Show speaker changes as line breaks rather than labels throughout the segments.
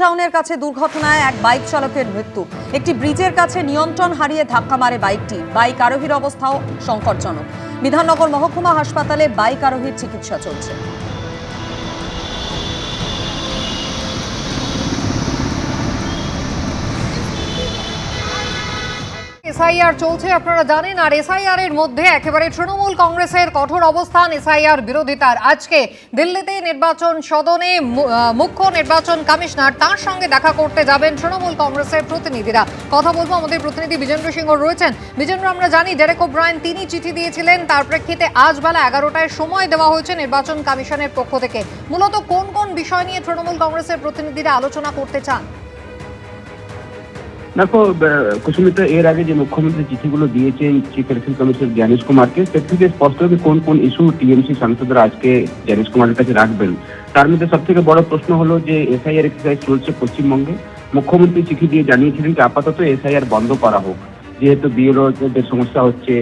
টাউনের কাছে দুর্ঘটনায় এক বাইক চালকের মৃত্যু। একটি ব্রিজের কাছে নিয়ন্ত্রণ হারিয়ে ধাক্কা মারে বাইকটি। বাইক আরোহীর অবস্থাও সংকটজনক। বিধাননগর মহকুমা হাসপাতালে বাইক আরোহীর চিকিৎসা চলছে।
এসআইআর চলছে, আপনারা জানেন, আর এসআইআর এর মধ্যে একেবারে তৃণমূল কংগ্রেসের কঠোর অবস্থান, এসআইআর বিরোধিতার। আজকে দিল্লিতে নির্বাচন সদনে মুখ্য নির্বাচন কমিশনার, তার সঙ্গে দেখা করতে যাবেন তৃণমূল কংগ্রেসের প্রতিনিধিরা। কথা বলব, আমাদের প্রতিনিধি বিজেন্দ্র সিংহ রয়েছেন। বিজেন্দ্র, আমরা জানি, ডেরেক ওব্রায়ন, তিনি চিঠি দিয়েছিলেন, তার প্রেক্ষিতে আজ বেলা এগারোটায় সময় দেওয়া হয়েছে নির্বাচন কমিশনের পক্ষ থেকে। মূলত কোন কোন বিষয় নিয়ে তৃণমূল কংগ্রেসের প্রতিনিধিরা আলোচনা করতে চান?
দেখো কুসুমিত এর আগে যে মুখ্যমন্ত্রী চিঠিগুলো দিয়েছে চিফ ইলেকশন কমিশনার জ্ঞানেশ কুমারকে সে থেকে স্পষ্ট হবে কোন কোন ইস্যু টিএমসি সাংসদরা আজকে জ্ঞানেশ কুমারের কাছে রাখবেন তার মধ্যে সব থেকে বড় প্রশ্ন হলো যে এসআইআর এক্সারসাইজ চলছে পশ্চিমবঙ্গে মুখ্যমন্ত্রী চিঠি দিয়ে জানিয়েছিলেন যে আপাতত এসআইআর বন্ধ করা হোক যেহেতু বিএলওদের সমস্যা হচ্ছে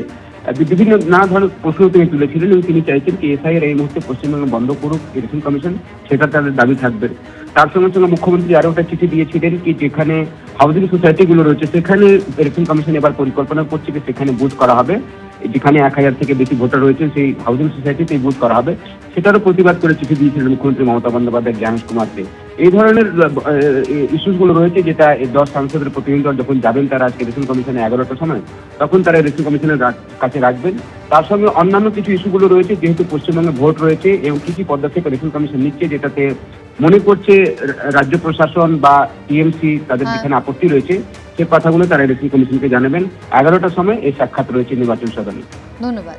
বিভিন্ন নানা ধরনের প্রশ্ন তিনি তুলেছিলেন এবং তিনি চাইছেন কি এসআইআর এই মুহূর্তে পশ্চিমবঙ্গে বন্ধ করুক, ইলেকশন কমিশন, সেটা তাদের দাবি থাকবে। তার সঙ্গে সঙ্গে মুখ্যমন্ত্রী আরও একটা চিঠি দিয়েছিলেন কি যেখানে হাউজিং সোসাইটি গুলো রয়েছে, সেখানে ইলেকশন কমিশন এবার পরিকল্পনা করছে যে সেখানে বুথ করা হবে। যেখানে এক হাজার থেকে বেশি ভোটার রয়েছে সেই হাউজিং সোসাইটিতে বুথ করা হবে। সেটারও প্রতিবাদ করে চিঠি দিয়েছিলেন মুখ্যমন্ত্রী মমতা বন্দ্যোপাধ্যায় জ্ঞানেশ কুমারকে। এই ধরনের ইস্যুসগুলো রয়েছে যেটা দশ সাংসদের প্রতিনিধি দল যখন যাবেন তারা আজকে ইলেকশন কমিশনে এগারোটার সময় তখন তারা ইলেকশন কমিশনের কাছে রাখবেন। তার সঙ্গে অন্যান্য কিছু ইস্যুগুলো রয়েছে যেহেতু পশ্চিমবঙ্গে ভোট রয়েছে এবং কি কি পদক্ষেপ ইলেকশন কমিশন নিচ্ছে যেটাতে মনে করছে রাজ্য প্রশাসন বা টিএমসি তাদের
হ্যাঁ।
যেখানে আপত্তি রয়েছে সে কথাগুলো তারা ইলেকশন কমিশনকে জানাবেন। এগারোটার সময় এই সাক্ষাৎ রয়েছে নির্বাচন সদনে।
ধন্যবাদ।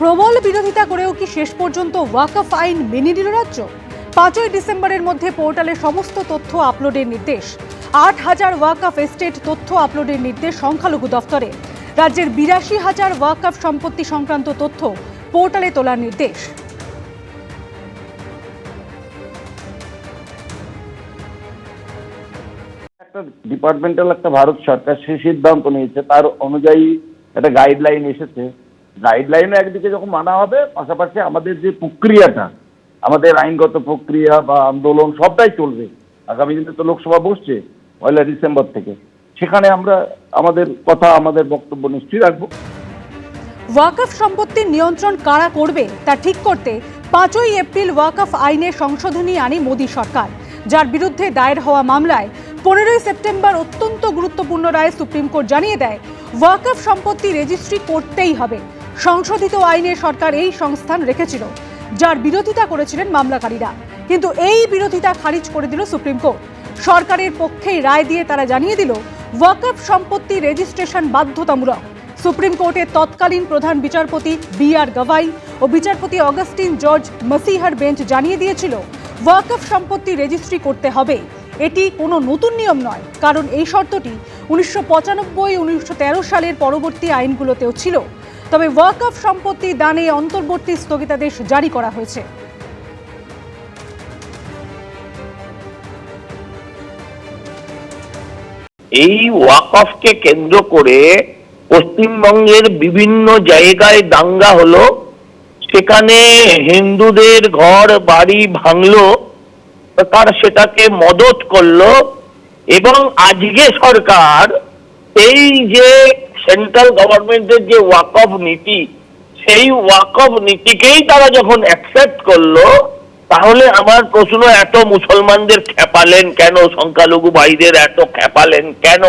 প্রবল বিরোধিতা করেও কি শেষ পর্যন্ত ওয়াকফ আইন মেনে নিল রাজ্য? পাঁচই ডিসেম্বরের মধ্যে পোর্টালে সমস্ত তথ্য আপলোডের নির্দেশ। আট হাজার ওয়াকফ এস্টেট তথ্য আপলোডের নির্দেশ সংখ্যালঘু দফতরে। রাজ্যের বিরাশি হাজার ওয়াকফ সম্পত্তি সংক্রান্ত তথ্য পোর্টালে তোলার নির্দেশ।
একটা ডিপার্টমেন্টাল একটা ভারত সরকার সে সিদ্ধান্ত নিয়েছে, তার অনুযায়ী একটা গাইডলাইন এসেছে। গাইডলাইনে একদিকে যখন মানা হবে, পাশাপাশি আমাদের যে প্রক্রিয়াটা, আমাদের আইনগত প্রক্রিয়া বা আন্দোলন সবটাই চলবে। আগামী দিনে তো লোকসভা বসছে, পয়লা ডিসেম্বর থেকে। সেখানে আমরা আমাদের কথা, আমাদের বক্তব্য নিশ্চয়ই রাখব।
ওয়াকফ সম্পত্তির নিয়ন্ত্রণ কারা করবে, তা ঠিক করতে পাঁচই এপ্রিল ওয়াকফ আইনে সংশোধনী আনে মোদী সরকার, যার বিরুদ্ধে দায়ের হওয়া মামলায় পনেরোই সেপ্টেম্বর অত্যন্ত গুরুত্বপূর্ণ রায় সুপ্রিম কোর্ট জানিয়ে দেয় ওয়াকফ সম্পত্তি রেজিস্ট্রি করতেই হবে। সংশোধিত আইনে সরকার এই সংস্থান রেখেছিল, যার বিরোধিতা করেছিলেন মামলাকারীরা। কিন্তু এই বিরোধিতা খারিজ করে দিল সুপ্রিম কোর্ট। সরকারের পক্ষেই রায় দিয়ে তারা জানিয়ে দিল ওয়াকফ সম্পত্তি রেজিস্ট্রেশন বাধ্যতামূলক। সুপ্রিম কোর্টের তৎকালীন প্রধান বিচারপতি বি আর গভাই ও বিচারপতি অগাস্টিন জর্জ মসিহার বেঞ্চ জানিয়ে দিয়েছিল ওয়াকফ সম্পত্তি রেজিস্ট্রি করতে হবে। এটি কোনো নতুন নিয়ম নয়, কারণ এই শর্তটি উনিশশো পঁচানব্বই সালের পরবর্তী আইনগুলোতেও ছিল। তবে ওয়াকফ সম্পত্তি দানে অন্তর্বর্তী স্থগিতাদেশ জারি করা হয়েছে।
এই ওয়াকফকে কেন্দ্র করে পশ্চিমবঙ্গের বিভিন্ন জায়গায় দাঙ্গা হলো। সেখানে হিন্দুদের ঘর, বাড়ি ভাঙলো। তার সেটাকে মদত করল এবং আজকে সরকার এই যে সেন্ট্রাল গভর্নমেন্টের যে ওয়াকফ নীতি, সেই ওয়াকফ নীতিকেই তারা যখন অ্যাকসেপ্ট করল, তাহলে আমার প্রশ্ন, এত মুসলমানদের খেপালেন কেন? সংখ্যালঘু ভাইদের এত খেপালেন কেন?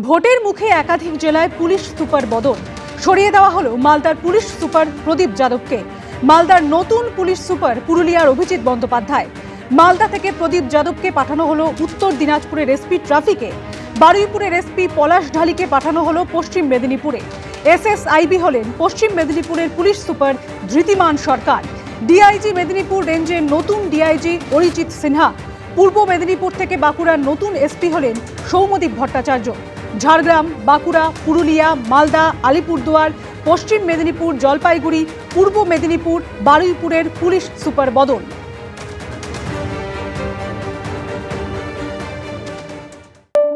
ভোটের মুখে একাধিক জেলায় পুলিশ সুপার বদল। সরিয়ে দেওয়া হলো মালদার পুলিশ সুপার প্রদীপ যাদবকে। মালদার নতুন পুলিশ সুপার পুরুলিয়ার অভিজিৎ বন্দ্যোপাধ্যায়। মালদা থেকে প্রদীপ যাদবকে পাঠানো হলো উত্তর দিনাজপুরের এসপি ট্রাফিকে। বারুইপুরের এসপি পলাশ ঢালিকে পাঠানো হলো পশ্চিম মেদিনীপুরে। এসএসআইবি হলেন পশ্চিম মেদিনীপুরের police super Dhritiman Sarkar. DIG Medinipur রেঞ্জের নতুন ডিআইজি অরিজিৎ সিনহা। পূর্ব মেদিনীপুর থেকে বাঁকুড়ার নতুন এসপি হলেন সৌমদীপ ভট্টাচার্য। ঝাড়গ্রাম, বাঁকুড়া, পুরুলিয়া, মালদা, আলিপুরদুয়ার, পশ্চিম মেদিনীপুর, জলপাইগুড়ি, পূর্ব মেদিনীপুর, বারুইপুরের পুলিশ সুপার বদল।